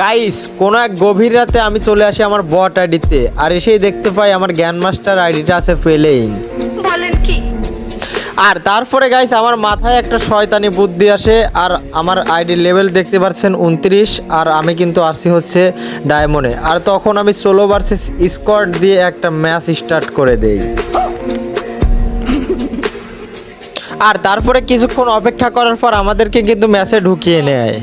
Guys কোনো এক গভীর রাতে আমি চলে আসি আমার বট আইডিতে আর এসেই দেখতে পাই আমার জ্ঞান মাস্টার আইডিটা আছে পেলেইং বলেন কি? আর তারপরে গাইস আমার মাথায় একটা শয়তানি বুদ্ধি আসে আর আমার আইডি লেভেল দেখতে পাচ্ছেন উনত্রিশ আর আমি কিন্তু আসছি হচ্ছে ডায়মন্ডে আর তখন আমি সোলো ভার্সেস স্কোয়াড দিয়ে একটা ম্যাচ স্টার্ট করে দেই। আর তারপরে কিছুক্ষণ অপেক্ষা করার পর আমাদেরকে কিন্তু ম্যাচে ঢুকিয়ে নেয়।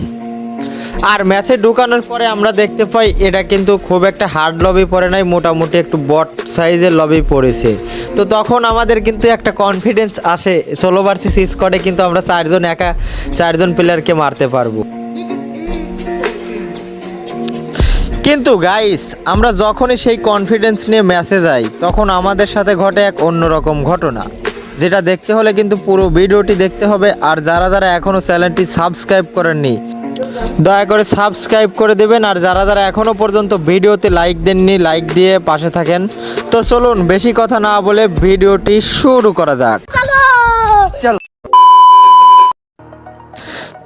আর ম্যাচে ঢুকানোর পরে আমরা দেখতে পাই এটা কিন্তু খুব একটা হার্ড লবি পড়ে নাই, মোটামুটি একটু বট সাইজের লবি পড়েছে। তো তখন আমাদের কিন্তু একটা কনফিডেন্স আসে ষোলো ভার্সেস স্কোয়াডে কিন্তু আমরা চারজন একা, চারজন প্লেয়ারকে মারতে পারব। কিন্তু গাইস আমরা যখনই সেই কনফিডেন্স নিয়ে ম্যাচে যাই, তখন আমাদের সাথে ঘটে এক অন্যরকম ঘটনা। যেটা দেখতে হলে কিন্তু পুরো ভিডিওটি দেখতে হবে, আর যারা যারা এখনও চ্যানেলটি সাবস্ক্রাইব করেননি দয়া করে সাবস্ক্রাইব করে দেবেন আর যারা যারা এখনও পর্যন্ত ভিডিওতে লাইক দেননি লাইক দিয়ে পাশে থাকেন। তো চলুন বেশি কথা না বলে ভিডিওটি শুরু করা যাক।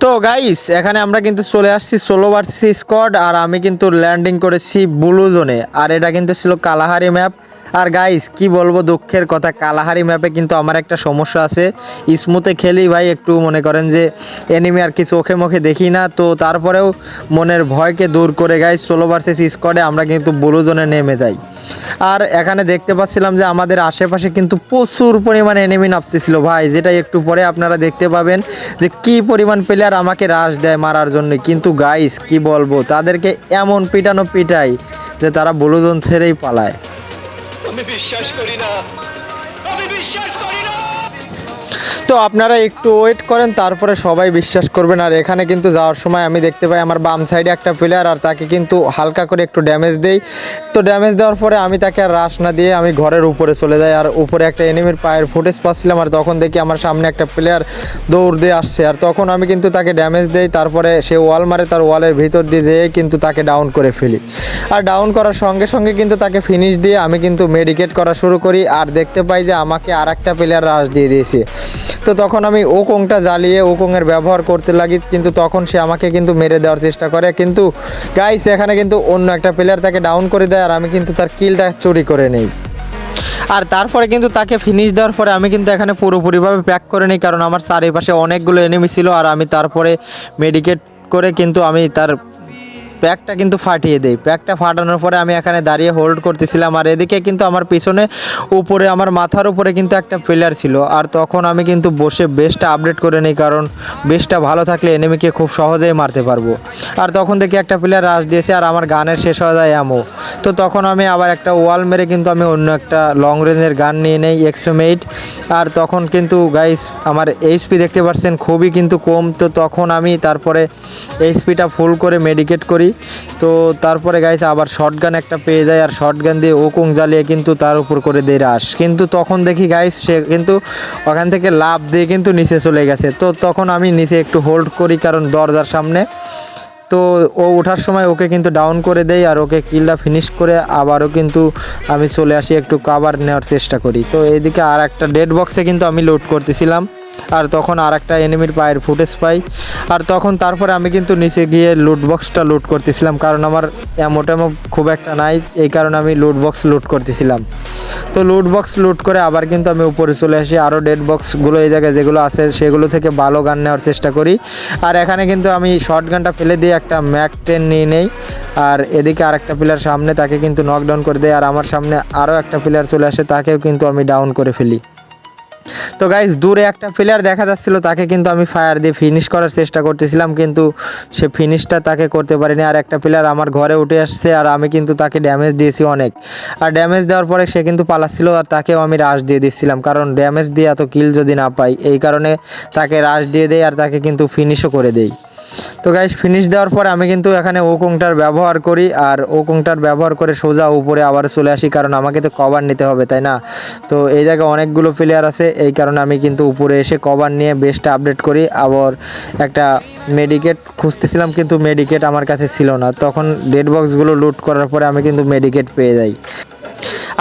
তো গাইস এখানে আমরা কিন্তু চলে আসছি ষোলো ভার্সেস স্কোয়াড আর আমি কিন্তু ল্যান্ডিং করেছি ব্লু জোনে আর এটা কিন্তু ছিল কালাহারি ম্যাপ আর গাইস কি বলব, দুঃখের কথা, কালাহারি ম্যাপে কিন্তু আমার একটা সমস্যা আছে। স্মুথে খেলি ভাই একটু মনে করেন যে এনিমি আর কি চোখে মুখে দেখি না। তো তারপরেও মনের ভয়কে দূর করে গাইস ষোলো ভার্সেস স্কোয়াডে আমরা কিন্তু ব্লু জোনে নেমে যাই। আর এখানে দেখতে পাচ্ছিলাম যে, আমাদের আশেপাশে কিন্তু প্রচুর পরিমাণে এনিমি নামতেছিল ভাই যেটা একটু পরে আপনারা দেখতে পাবেন যে, কি পরিমাণ প্লেয়ার আমাকে রাশ দেয় মারার জন্য। কিন্তু গাইস কি বলব, তাদেরকে এমন পিটানো পিটাই যে, তারা বলুদন ছেড়েই পালায়। আমি বিশ্বাস করি তো আপনারা একটু ওয়েট করেন, তারপরে সবাই বিশ্বাস করবেন। আর এখানে কিন্তু যাওয়ার সময় আমি দেখতে পাই আমার বাম সাইডে একটা প্লেয়ার আর তাকে কিন্তু হালকা করে একটু ড্যামেজ দেই। তো ড্যামেজ দেওয়ার পরে আমি তাকে আর রাশ না দিয়ে আমি ঘরের উপরে চলে যাই, আর উপরে একটা এনিমির পায়ের ফুটেজ পাচ্ছিলাম, আর তখন দেখি আমার সামনে একটা প্লেয়ার দৌড় দিয়ে আসছে। আর তখন আমি কিন্তু তাকে ড্যামেজ দেই, তারপরে সে ওয়াল মারে, তার ওয়ালের ভিতর দিয়ে যেয়ে কিন্তু তাকে ডাউন করে ফেলি। আর ডাউন করার সঙ্গে সঙ্গে কিন্তু তাকে ফিনিশ দিয়ে আমি কিন্তু মেডিকেট করা শুরু করি, আর দেখতে পাই যে আমাকে আর একটা প্লেয়ার রাশ দিয়ে দিয়েছে। তো তখন আমি ওকংটা জ্বালিয়ে ওকংয়ের ব্যবহার করতে লাগি, কিন্তু তখন সে আমাকে কিন্তু মেরে দেওয়ার চেষ্টা করে। কিন্তু গাইস এখানে কিন্তু অন্য একটা প্লেয়ার তাকে ডাউন করে দেয়, আর আমি কিন্তু তার কিলটা চুরি করে নেই। আর তারপরে কিন্তু তাকে ফিনিশ দেওয়ার পরে আমি কিন্তু এখানে পুরোপুরিভাবে প্যাক করে নিই, কারণ আমার চারিপাশে অনেকগুলো এনিমি ছিল, আর আমি তারপরে মেডিকেট করে কিন্তু আমি তার প্যাকটা কিন্তু ফাটিয়ে দেই। প্যাকটা ফাটানোর পরে আমি এখানে দাঁড়িয়ে হোল্ড করতেছিলাম আর এদিকে কিন্তু আমার পিছনে উপরে, আমার মাথার উপরে কিন্তু একটা প্লেয়ার ছিল। আর তখন আমি কিন্তু বসে বেসটা আপডেট করে নিই কারণ বেসটা ভালো থাকলে এনিমিকে খুব সহজেই মারতে পারব। আর তখন দেখি একটা প্লেয়ার রাশ দিয়েছে আর আমার গানের শেষ হয়ে যায় এমও তো তখন আমি আবার একটা ওয়াল মেরে কিন্তু আমি অন্য একটা লং রেঞ্জের গান নিয়ে নেই এক্সএম এইট আর তখন কিন্তু গাইস আমার এইচপি দেখতে পাচ্ছেন, খুবই কিন্তু কম। তো তখন আমি তারপরে এইচপিটা ফুল করে মেডিকেট করি। তো তারপরে গাইস আবার শর্ট গান একটা পেয়ে যায় আর শর্ট গান দিয়ে ওকুং জ্বালিয়ে কিন্তু তার উপর করে দেয় রাস কিন্তু তখন দেখি গাইস সে কিন্তু ওখান থেকে লাভ দিয়ে কিন্তু নিচে চলে গেছে। তো তখন আমি নিচে একটু হোল্ড করি কারণ দরজার সামনে। তো ও ওঠার সময় ওকে কিন্তু ডাউন করে দেই আর ওকে কিলটা ফিনিশ করে আবারও কিন্তু আমি চলে আসি একটু কাভার নেওয়ার চেষ্টা করি। তো এইদিকে আর একটা ডেড বক্সে কিন্তু আমি লোড করতেছিলাম। আর তখন আর একটা এনিমির পায়ের ফুটেজ পাই। আর তখন তারপরে আমি কিন্তু নিচে গিয়ে লুট বক্সটা লুট করতেছিলাম, কারণ আমার অ্যামোটামো খুব একটা নাই, এই কারণে আমি লুট বক্স লুট করতেছিলাম। তো লুট বক্স লুট করে আবার কিন্তু আমি উপরে চলে আসি আরও ডেড বক্সগুলো এই জায়গায় যেগুলো আছে, সেগুলো থেকে ভালো গান নেওয়ার চেষ্টা করি। আর এখানে কিন্তু আমি শর্ট গানটা ফেলে দিয়ে একটা ম্যাক টেন নিয়ে নেই, আর এদিকে আর একটা প্লেয়ার সামনে, তাকে কিন্তু নকডাউন করে দেয়, আর আমার সামনে আরও একটা প্লেয়ার চলে আসে, তাকেও কিন্তু আমি ডাউন করে ফেলি। তো গাইজ দূরে একটা প্লেয়ার দেখা যাচ্ছিল, তাকে কিন্তু আমি ফায়ার দিয়ে ফিনিশ করার চেষ্টা করতেছিলাম, কিন্তু সে ফিনিশটা তাকে করতে পারিনি। আর একটা প্লেয়ার আমার ঘরে উঠে আসছে, আর আমি কিন্তু তাকে ড্যামেজ দিয়েছি অনেক। আর ড্যামেজ দেওয়ার পরে সে কিন্তু পালাচ্ছিল, আর তাকেও আমি রাশ দিয়ে দিচ্ছিলাম, কারণ ড্যামেজ দিয়ে এত কিল যদি না পাই, এই কারণে তাকে রাশ দিয়ে দেয় আর তাকে কিন্তু ফিনিশও করে দেই। তো গাইস ফিনিশ দেওয়ার পরে আমি কিন্তু এখানে ওকংটার ব্যবহার করি আর ওকুংটার ব্যবহার করে সোজা উপরে আবার চলে আসি, কারণ আমাকে তো কভার নিতে হবে, তাই না? তো এই জায়গায় অনেকগুলো প্লেয়ার আছে, এই কারণে আমি কিন্তু উপরে এসে কভার নিয়ে বেস্টটা আপডেট করি। আবার একটা মেডিকেট খুঁজতেছিলাম, কিন্তু মেডিকেট আমার কাছে ছিল না। তখন ডেড বক্সগুলো লুট করার পরে আমি কিন্তু মেডিকেট পেয়ে যাই।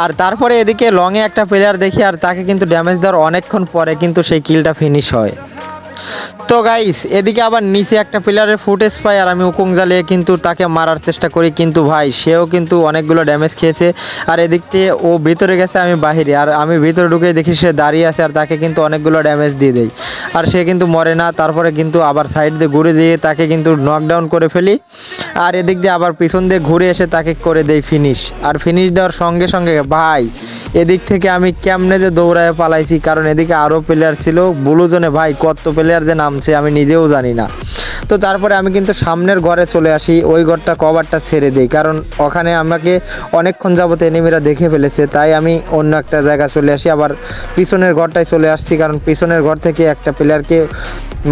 আর তারপরে এদিকে লংয়ে একটা প্লেয়ার দেখি, আর তাকে কিন্তু ড্যামেজ দেওয়ার অনেকক্ষণ পরে কিন্তু সেই কিলটা ফিনিশ হয়। তো গাইস এদিকে আবার নিচে একটা প্লেয়ারের ফুটেজ পাই আর আমি উকুং জ্বালিয়ে কিন্তু তাকে মারার চেষ্টা করি কিন্তু ভাই, সেও কিন্তু অনেকগুলো ড্যামেজ খেয়েছে। আর এদিক থেকে ও ভিতরে গেছে, আমি বাহিরে। আর আমি ভিতরে ঢুকে দেখি সে দাঁড়িয়ে আছে আর তাকে কিন্তু অনেকগুলো ড্যামেজ দিয়ে দেয়। আর সে কিন্তু মরে না, তারপরে কিন্তু আবার সাইড দিয়ে ঘুরে দিয়ে তাকে কিন্তু নকডাউন করে ফেলি। আর এদিক দিয়ে আবার পিছন দিয়ে ঘুরে এসে তাকে করে দেই ফিনিশ আর ফিনিশ দেওয়ার সঙ্গে সঙ্গে ভাই এদিক থেকে আমি কেমনে যে দৌড়ায় পালাইছি, কারণ এদিকে আরও প্লেয়ার ছিল। ব্লু জোনে ভাই কত প্লেয়ার যে নামছে আমি নিজেও জানি না। তো তারপরে আমি কিন্তু সামনের ঘরে চলে আসি, ওই ঘরটা কভারটা ছেড়ে দিই। কারণ ওখানে আমাকে অনেকক্ষণ যাবত এনিমিরা দেখে ফেলেছে, তাই আমি অন্য একটা জায়গা চলে আসি। আবার পিছনের ঘরটায় চলে আসছি, কারণ পিছনের ঘর থেকে একটা প্লেয়ারকে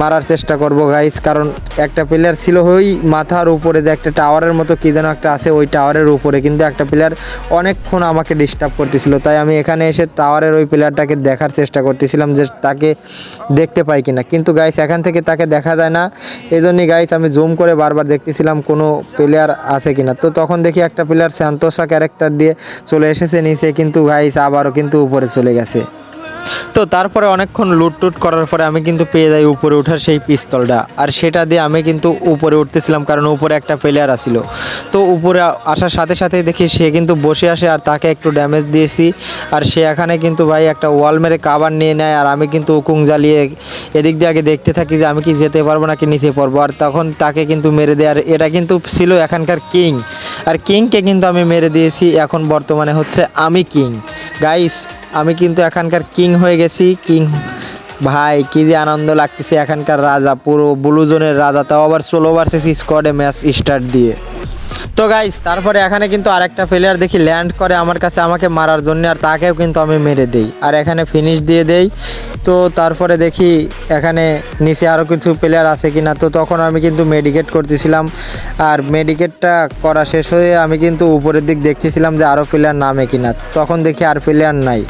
মারার চেষ্টা করব গাইস কারণ একটা প্লেয়ার ছিল ওই মাথার উপরে যে একটা টাওয়ারের মতো কী যেন একটা আছে, ওই টাওয়ারের উপরে। কিন্তু একটা প্লেয়ার অনেকক্ষণ আমাকে ডিস্টার্ব করতেছিল, তাই আমি এখানে এসে টাওয়ারের ওই প্লেয়ারটাকে দেখার চেষ্টা করতেছিলাম যে তাকে দেখতে পাই কিনা। কিন্তু গাইস এখান থেকে তাকে দেখা যায় না। এই জন্যই গাইজ আমি জুম করে বারবার দেখতেছিলাম কোনো প্লেয়ার আছে কিনা। তো তখন দেখি একটা প্লেয়ার স্যান্তোসা ক্যারেক্টার দিয়ে চলে এসেছে নিচে, কিন্তু গাইস আবারও কিন্তু উপরে চলে গেছে। তো তারপরে অনেকক্ষণ লুট টুট করার পরে আমি কিন্তু পেয়ে যাই উপরে ওঠার সেই পিস্তলটা। আর সেটা দিয়ে আমি কিন্তু উপরে উঠতেছিলাম কারণ উপরে একটা প্লেয়ার আসছিল তো উপরে আসার সাথে সাথে দেখি সে কিন্তু বসে আসে আর তাকে একটু ড্যামেজ দিয়েছি। আর সে এখানে কিন্তু ভাই একটা ওয়াল মেরে কাবার নিয়ে নেয় আর আমি কিন্তু উকুং জ্বালিয়ে এদিক দিয়ে আগে দেখতে থাকি যে আমি কি যেতে পারব নাকি নিচে পড়ব। আর তখন তাকে কিন্তু মেরে দেয়। আর এটা কিন্তু ছিল এখানকার কিং আর কিংকে কিন্তু আমি মেরে দিয়েছি। এখন বর্তমানে হচ্ছে আমি কিং গাইস আমি কিন্তু এখানকার কিং হয়ে গেছি, কিং ভাই, কি যে আনন্দ লাগতেছে এখানকার রাজা, পুরো ব্লু জোনের রাজা, তাও আবার ষোলো ভার্সেস স্কোয়াডে ম্যাচ স্টার্ট দিয়ে। তো গাইস তারপরে এখানে কিন্তু আরেকটা প্লেয়ার দেখি ল্যান্ড করে আমার কাছে আমাকে মারার জন্য, আর তাকেও কিন্তু আমি মেরে দেই। আর এখানে ফিনিশ দিয়ে দেই। তো তারপরে দেখি, এখানে নিচে আরও কিছু প্লেয়ার আছে কিনা। তো তখন আমি কিন্তু মেডিকেট করতেছিলাম। আর মেডিকেটটা করা শেষ হয়ে আমি কিন্তু উপরের দিক দেখতেছিলাম যে আরও প্লেয়ার নামে কিনা। তখন দেখি আর প্লেয়ার নাই।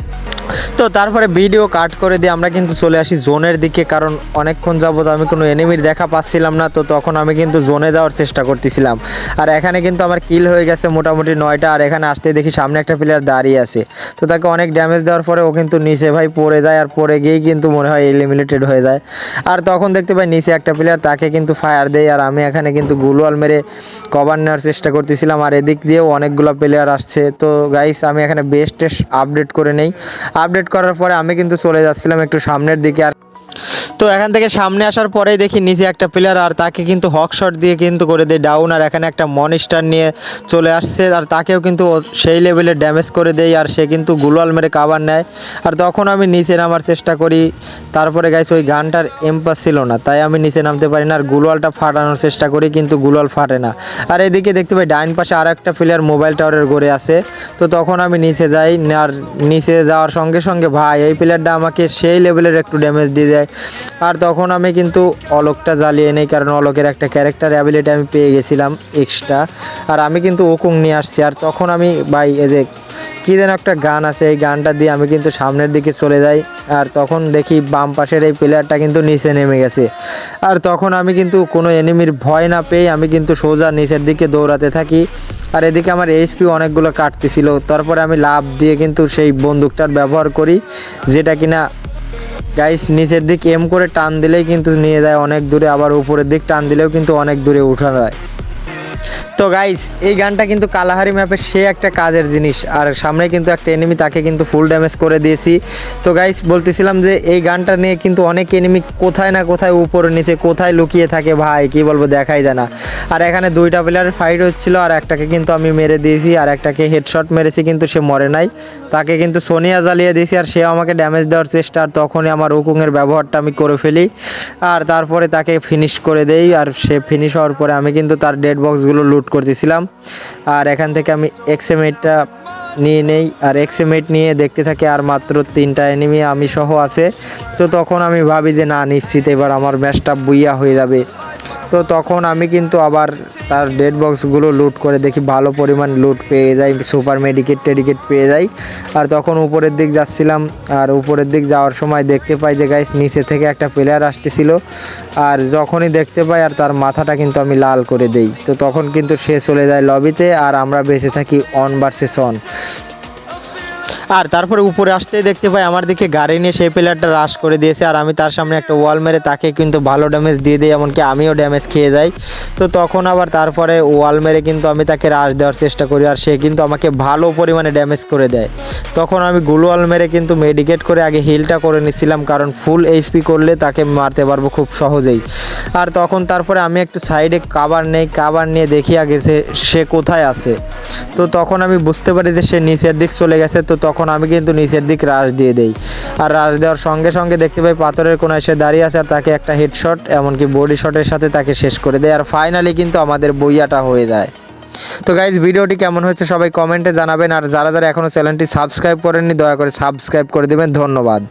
তো তারপরে ভিডিও কাট করে দিয়ে আমরা কিন্তু চলে আসি জোনের দিকে, কারণ অনেকক্ষণ যাবত আমি কোনো এনিমির দেখা পাচ্ছিলাম না, তো তখন আমি কিন্তু জোনে যাওয়ার চেষ্টা করতেছিলাম। আর এখানে কিন্তু আমার কিল হয়ে গেছে মোটামুটি নয়টা, আর এখানে আসতে দেখি সামনে একটা প্লেয়ার দাঁড়িয়ে আছে। তো তাকে অনেক ড্যামেজ দেওয়ার পরে ও কিন্তু নিচে ভাই পড়ে যায়, আর পড়ে গিয়েই কিন্তু মনে হয় এলিমিনেটেড হয়ে যায়। আর তখন দেখতে পাই নিচে একটা প্লেয়ার তাকে কিন্তু ফায়ার দেয়, আর আমি এখানে কিন্তু গুলওয়াল মেরে কভার নেওয়ার চেষ্টা করতেছিলাম, আর এদিক দিয়েও অনেকগুলো প্লেয়ার আসছে। তো গাইস আমি এখানে বেস্ট আপডেট করে নেই। আপডেট করার পরে আমি কিন্তু চলে যাচ্ছিলাম একটু সামনের দিকে আর তো এখান থেকে সামনে আসার পরেই দেখি নিচে একটা প্লেয়ার আর তাকে কিন্তু হক শট দিয়ে কিন্তু করে দেয় ডাউন আর এখানে একটা মনিস্টার নিয়ে চলে আসছে আর তাকেও কিন্তু সেই লেভেলে ড্যামেজ করে দেয় আর সে কিন্তু গুলওয়াল মেরে কাবার নেয়। আর তখন আমি নিচে নামার চেষ্টা করি। তারপরে গাইছে ওই গানটার এম্পাস ছিল না, তাই আমি নিচে নামতে পারি না আর গুলওয়ালটা ফাটানোর চেষ্টা করি কিন্তু গুলওয়াল ফাটে না। আর এদিকে দেখতে পাই ডাইন পাশে আর একটা প্লেয়ার মোবাইল টাওয়ারের গড়ে আছে। তো তখন আমি নিচে যাই আর নিচে যাওয়ার সঙ্গে সঙ্গে ভাই, এই প্লেয়ারটা আমাকে সেই লেভেলের একটু ড্যামেজ দিয়ে দেয়। আর তখন আমি কিন্তু অলোকটা জ্বালিয়ে নেই, কারণ অলোকের একটা ক্যারেক্টার অ্যাবিলিটি আমি পেয়ে গেছিলাম এক্সট্রা আর আমি কিন্তু ওকুং নিয়ে আসছি, আর তখন আমি ভাই এই যে কী যেন একটা গান আছে, এই গানটা দিয়ে আমি কিন্তু সামনের দিকে চলে যাই, আর তখন দেখি বাম পাশের এই প্লেয়ারটা কিন্তু নিচে নেমে গেছে। আর তখন আমি কিন্তু কোনো এনিমির ভয় না পেয়ে আমি কিন্তু সোজা নিচের দিকে দৌড়াতে থাকি। আর এদিকে আমার এইচপি অনেকগুলো কাটতেছিল, তারপরে আমি লাভ দিয়ে কিন্তু সেই বন্দুকটার ব্যবহার করি, যেটা কিনা গাইস নিচের দিক এম করে টান দিলেই কিন্তু নিয়ে যায়, অনেক দূরে। আবার উপরের দিক টান দিলেও কিন্তু অনেক দূরে উঠা যায়। তো গাইস এই গানটা কিন্তু কালাহারি ম্যাপের সে একটা কাজের জিনিস। আর সামনে কিন্তু একটা এনিমি তাকে কিন্তু ফুল ড্যামেজ করে দিয়েছি। তো গাইস বলতেছিলাম যে এই গানটা নিয়ে কিন্তু অনেক এনিমি কোথায় না কোথায় উপরে নিচে কোথায় লুকিয়ে থাকে ভাই, কি বলব দেখাই যায় না। আর এখানে দুইটা প্লেয়ারের ফাইট হচ্ছিল, আর একটাকে কিন্তু আমি মেরে দিয়েছি, আর একটাকে হেডশট মেরেছি, কিন্তু সে মরে নাই। তাকে কিন্তু সোনিয়া জ্বালিয়ে দিয়েছি, আর সে আমাকে ড্যামেজ দেওয়ার চেষ্টা, আর তখনই আমার উকুংয়ের ব্যবহারটা আমি করে ফেলি। আর তারপরে তাকে ফিনিশ করে দেই, আর সে ফিনিশ হওয়ার পরে আমি কিন্তু তার ডেড বক্সগুলো লুট করতেছিলাম আর এখান থেকে আমি এক্সএমএইটটা নিয়ে নেই। আর এক্সেমেট নিয়ে দেখতে থাকি আর মাত্র তিনটা এনিমি আমি সহ আছে। তো তখন আমি ভাবি যে, না, নিশ্চিত এবার আমার ম্যাচটা বুইয়া হয়ে যাবে। তো তখন আমি কিন্তু আবার তার ডেড বক্সগুলো লুট করে দেখি, ভালো পরিমাণ লুট পেয়ে যাই সুপার মেডিকেট টেডিকেট পেয়ে যাই। আর তখন উপরের দিক যাচ্ছিলাম, আর উপরের দিক যাওয়ার সময় দেখতে পাই যে গাইস নিচে থেকে একটা প্লেয়ার আসতেছিল। আর যখনই দেখতে পাই, আর তার মাথাটা কিন্তু আমি লাল করে দেই। তো তখন কিন্তু সে চলে যায় লবিতে আর আমরা বেঁচে থাকি অন ভার্সেস অন আর তারপরে উপরে আসতেই দেখতে পাই, আমার দিকে গাড়ি নিয়ে সেই প্লেয়ারটা রাশ করে দিয়েছে আর আমি তার সামনে একটা ওয়াল মেরে তাকে কিন্তু ভালো ড্যামেজ দিয়ে দিই, এমনকি আমিও ড্যামেজ খেয়ে যাই। তো তখন আবার তারপরে ওয়াল মেরে কিন্তু আমি তাকে রাশ দেওয়ার চেষ্টা করি আর সে কিন্তু আমাকে ভালো পরিমাণে ড্যামেজ করে দেয়। তখন আমি গুলোয়াল মেরে কিন্তু মেডিকেট করে আগে হিলটা করে নিছিলাম, কারণ ফুল এইচপি করলে তাকে মারতে পারব খুব সহজেই। আর তখন তারপরে আমি একটু সাইডে কাবার নেই কাবার নিয়ে দেখি আগে সে কোথায় আছে। তো তখন আমি বুঝতে পারি যে সে নিচের দিক চলে গেছে, তো তখন আমি কিন্তু নিচের দিক রাশ দিয়ে দেই। আর রাশ দেওয়ার সঙ্গে সঙ্গে দেখতে পাই পাথরের কোনায় সে দাঁড়িয়ে আছে আর তাকে একটা হেডশট এমনকি বডি শটের সাথে তাকে শেষ করে দেয়। আর ফাইনালি কিন্তু আমাদের বইয়াটা হয়ে যায়। তো গাইজ ভিডিওটি কেমন হয়েছে সবাই কমেন্টে জানাবেন, আর যারা যারা এখনও চ্যানেলটি সাবস্ক্রাইব করেননি, দয়া করে সাবস্ক্রাইব করে দেবেন, ধন্যবাদ।